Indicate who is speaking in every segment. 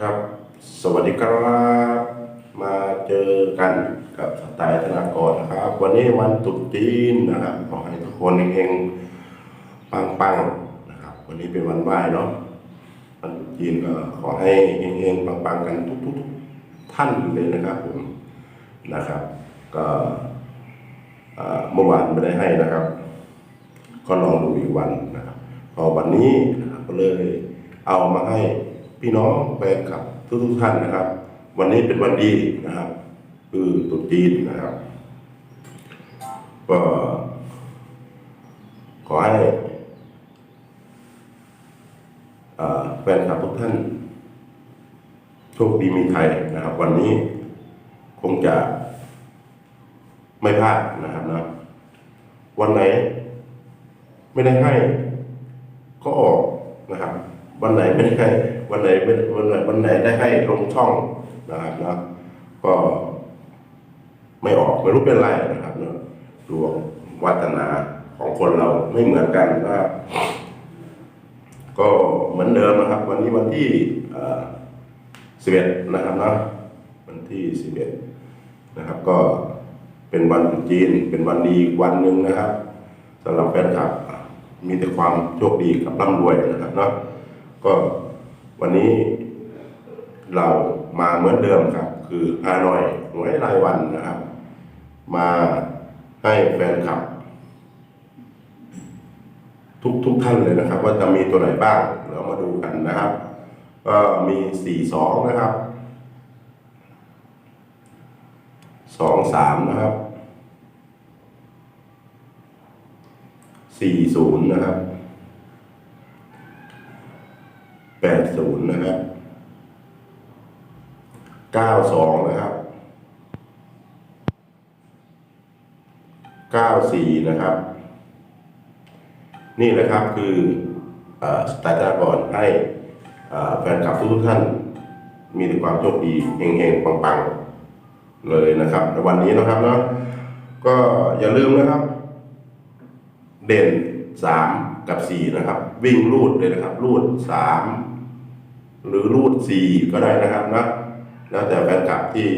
Speaker 1: ครับ สวัสดีครับ มาเจอกันกับสไตล์ธนากรนะครับ วันนี้วันตรุษจีนนะครับขอให้ทุกคนเฮงๆปังๆนะครับ วันนี้เป็นวันไหว้เนาะวันตรุษจีนก็ขอให้เฮงๆปังๆกันทุกๆท่านเลยนะครับผมนะครับ ก็เมื่อวานไม่ได้ให้นะครับ ก็ลองดูอีกวันนะครับพอวันนี้ก็เลยเอามาให้ พี่น้องแฟนคลับทุกๆท่านนะครับ วันนี้เป็นวันดีนะครับ คือตรุษจีนนะครับก็ขอให้แฟนคลับทุกท่าน โชคดีมีไทยนะครับ วันนี้คงจะไม่พลาดนะครับนะวันไหน ไม่ได้ให้ก็ออกนะครับ วันไหนไม่ได้ให้ วันไหนวันไหนวันไหนได้ให้ลงช่องนะครับนะก็ ไม่ออกไม่รู้เป็นไรนะครับเนอะดวงวัฒนาของคนเราไม่เหมือนกันนะครับก็เหมือนเดิมนะครับ วันนี้วันที่สิบเอ็ดนะครับนะวันที่สิบเอ็ดนะครับ ก็เป็นวันจีน เป็นวันดีวันหนึ่งนะครับสำหรับแฟนคลับมีแต่ความโชคดีกับร่ำรวยนะครับเนาะก็ วันนี้เรามาเหมือนเดิมครับ คือฮานอยหวยรายวันนะครับ มาให้แฟนคลับ ทุกทุกท่านเลยนะครับ ว่าจะมีตัวไหนบ้างเรามาดูกันนะครับ ก็มีสี่สองนะครับสองสามนะครับสี่ศูนย์นะครับ แปดศูนย์นะครับเก้าสองนะครับเก้าสี่นะครับ นี่แหละครับคือสไตล์จากรให้แฟนคลับทุกท่าน มีแต่ความโชคดีเฮงๆปังๆ เลยนะครับในวันนี้นะครับเนาะก็อย่าลืมนะครับ เด่นสามกับสี่นะครับ วิ่งรูดเลยนะครับ รูดสาม หรือรูดสี่ก็ได้นะครับนะแล้วแต่แฟนคลับที่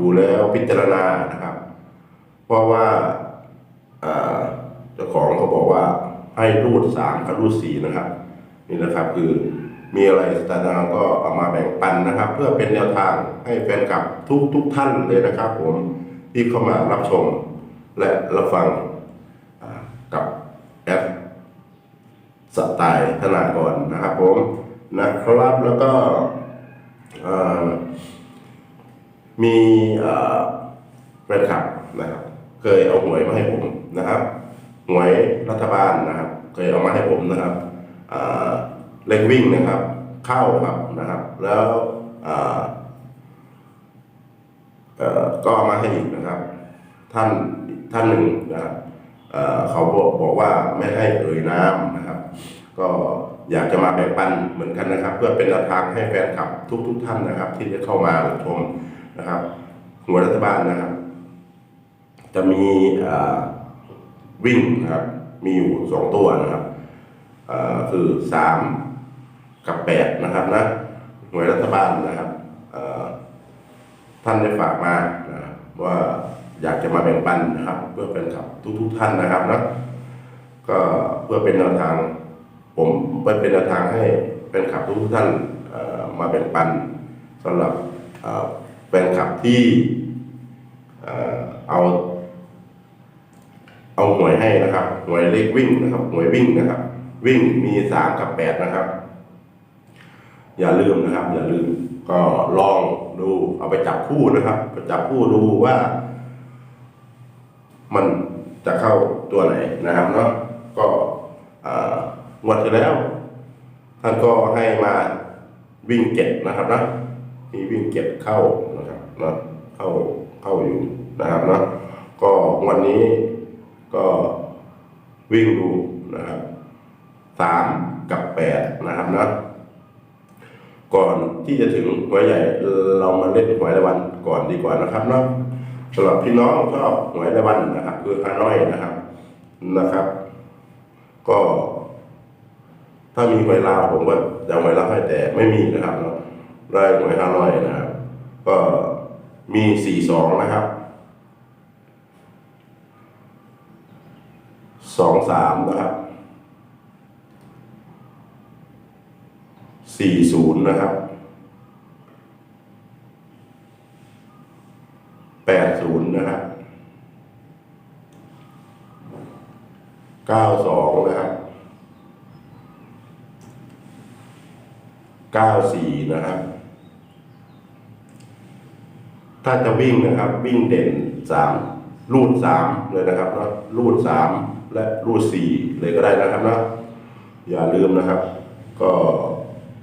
Speaker 1: ดูแล้วพิจารณานะครับ เพราะว่าเจ้าของเขาบอกว่าให้รูดสามกับรูดสี่นะครับ นี่นะครับคือมีอะไรสตาร์ดก็เอามาแบ่งปันนะครับ เพื่อเป็นแนวทางให้แฟนคลับทุกทุกท่านเลยนะครับ ผมที่เข้ามารับชมและรับฟังกับแอปสไตล์ธนากรนะครับผม นะครับแล้วก็มีแฟนคลับนะครับ เคยเอาหวยมาให้ผมนะครับหวยรัฐบาลนะครับ เคยเอามาให้ผมนะครับเลขวิ่งนะครับ เข้าครับนะครับ แล้วก็มาให้อีกนะครับ ท่านท่านหนึ่งนะครับเอ่อเขาบอกบอกว่าไม่ให้เอ่ยน้ำนะครับ ก็ อยากจะมาแบ่งปันเหมือนกันนะครับ เพื่อเป็นแนวทางให้แฟนคลับทุกๆท่านนะครับ ที่จะเข้ามาชมนะครับหัวรัฐบาลนะครับ จะมีวิ่งนะครับ มีอยู่สองตัวนะครับคือสามกับแปดนะครับนะหน่วยรัฐบาลนะครับท่านได้ฝากมานะว่าอยากจะมาแบ่งปันนะครับ เพื่อเป็นขับทุกๆท่านนะครับนะก็เพื่อเป็นแนวทาง ผมไปเป็นแนวทางให้เป็นขับทุกท่านมาแบ่งปันสำหรับเอ่อแฟนคลับที่เอา เอาหวยให้นะครับหวยเลขวิ่งนะครับหวยวิ่งนะครับ วิ่งมีสามกับแปดนะครับ อย่าลืมนะครับ อย่าลืมก็ลองดูเอาไปจับคู่นะครับไปจับคู่ดูว่า มันจะเข้าตัวไหนนะครับเนาะก็อ่า งวดที่แล้ว ท่านก็ให้มาวิ่งเก็บนะครับนะมีวิ่งเก็บเข้านะครับนะเข้าเข้าอยู่นะครับนะก็วันนี้ก็วิ่งดูนะครับสามกับแปดนะครับนะก่อนที่จะถึงหวยใหญ่เรามาเล่นหวยรายวันก่อนดีกว่านะครับเนาะสำหรับพี่น้องชอบหวยรายวันนะครับ คือฮานอยนะครับนะครับ ก็ ถ้ามีหวยลาวผมก็จะหวยลาวให้แต่ไม่มีนะครับเนาะได้หวยฮานอยนะครับ ก็มีสี่สองนะครับสองสามนะครับสี่ศูนย์นะครับแปดศูนย์นะครับเก้าสองนะครับ เก้าสี่นะครับ ถ้าจะวิ่งนะครับ วิ่งเด่นสามรูดสามเลยนะครับนะรูดสามและรูดสี่เลยก็ได้นะครับนะอย่าลืมนะครับ ก็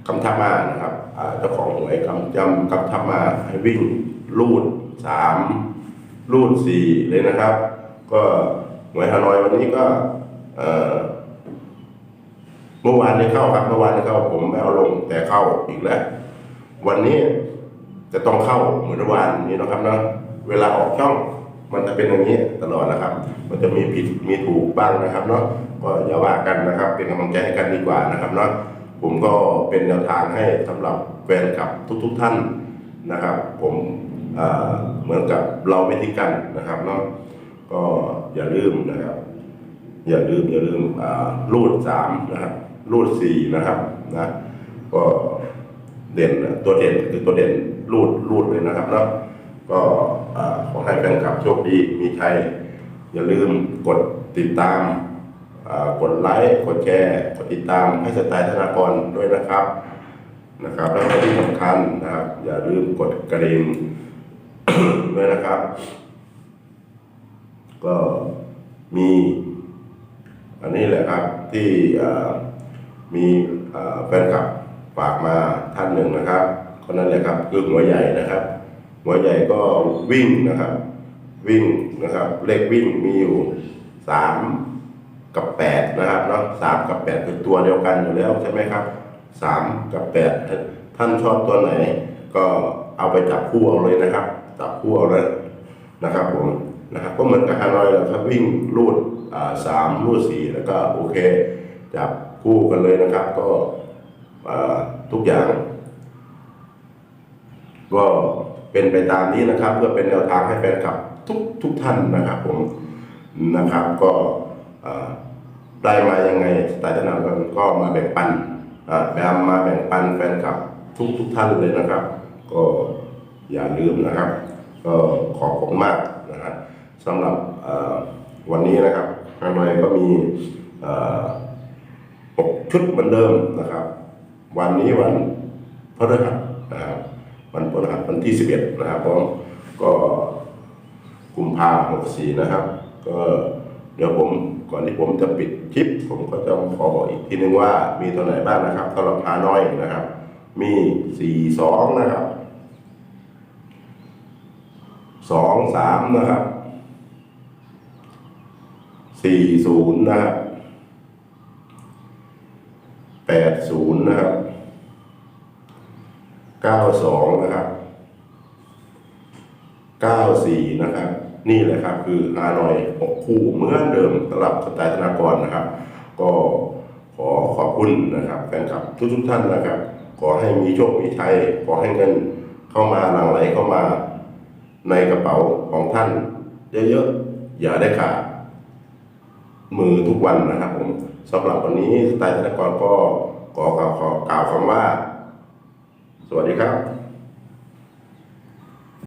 Speaker 1: คำทับมานะครับเจ้าของหวยคำจำคำทับมาให้วิ่งรูดสามรูดสี่เลยนะครับ ก็หวยฮานอยวันนี้ก็เอ่อ เมื่อวานนี้เข้าครับ เมื่อวานนี้เข้าผมไม่เอาลงแต่เข้าอีกแล้ว วันนี้จะต้องเข้าเหมือนเมื่อวานนี้นะครับเนาะเวลาออกช่องมันจะเป็นอย่างนี้ตลอดนะครับ มันจะมีผิดมีถูกบ้างนะครับเนาะก็อย่าว่ากันนะครับ เป็นกำลังใจให้กันดีกว่านะครับเนาะผมก็เป็นแนวทางให้สำหรับแฟนคลับทุก ๆท่านนะครับ ผมเหมือนกับเราไม่ทิ้งกันนะครับเนาะก็อย่าลืมนะครับ อย่าลืมอย่าลืมอ่ารูดสามนะครับ รูดสี่นะครับนะก็เด่นตัวเด่นคือตัวเด่นรูดรูดเลยนะครับเนาะก็ขอให้แฟนคลับโชคดีมีชัยอย่าลืมกดติดตามกดไลค์กดแชร์กดติดตามให้สไตล์ธนากรด้วยนะครับนะครับ แล้วก็ที่สำคัญนะครับ อย่าลืมกดกระดิ่งด้วยนะครับ ก็มี อันนี้แหละครับที่ มีแฟนคลับฝากมาท่านหนึ่งนะครับคนนั้นแหละครับคือหัวใหญ่นะครับ หัวใหญ่ก็วิ่งนะครับ วิ่งนะครับ เลขวิ่งมีอยู่สามกับแปดนะครับเนาะสามกับแปดคือตัวเดียวกันอยู่แล้วใช่ไหมครับสามกับแปดท่านชอบตัวไหน ก็เอาไปจับคู่เอาเลยนะครับ จับคู่เอาเลยนะครับผมนะครับก็เหมือนกับฮานอยแหละครับวิ่งรูดสามรูดสี่แล้วก็โอเคจับ คู่กันเลยนะครับก็ทุกอย่าง ก็เป็นไปตามนี้นะครับ เพื่อเป็นแนวทางให้แฟนคลับทุกทุกท่านนะครับ ผมนะครับก็อ่าได้มายังไงสไตล์ธนาคารก็มาแบ่งปันอ่าแบบมาแบ่งปันแฟนคลับทุกทุกท่านเลยนะครับ ก็อย่าลืมนะครับ ก็ขอบคุณมากนะครับสำหรับวันนี้นะครับฮานอยก็มี เอ่อหกชุดเหมือนเดิมนะครับ วันนี้วันพฤหัสนะครับวันพฤหัสวันที่สิบเอ็ดนะครับผมก็กุมภาหกสี่นะครับ ก็เดี๋ยวผมก่อนที่ผมจะปิดคลิป ผมก็จะขอบอกอีกทีนึงว่ามีตัวไหนบ้างนะครับสำหรับฮานอยนะครับ มีสี่สองนะครับสองสามนะครับสี่ศูนย์นะครับ แปดศูนย์นะครับเก้าสองนะครับเก้าสี่นะครับ นี่แหละครับคือฮานอยหกคู่เหมือนเดิมสำหรับสไตล์ธนากรนะครับ ก็ขอขอบคุณนะครับแฟนคลับทุกทุกท่านนะครับ ขอให้มีโชค มีชัย ขอให้เงินเข้ามาหลั่งไหลเข้ามาในกระเป๋าของท่าน เยอะๆ อย่าได้ขาดมือทุกวันนะครับผม สำหรับวันนี้สไตล์ธนกรก็ขอกล่าวขอกล่าวคำว่า สวัสดีครับ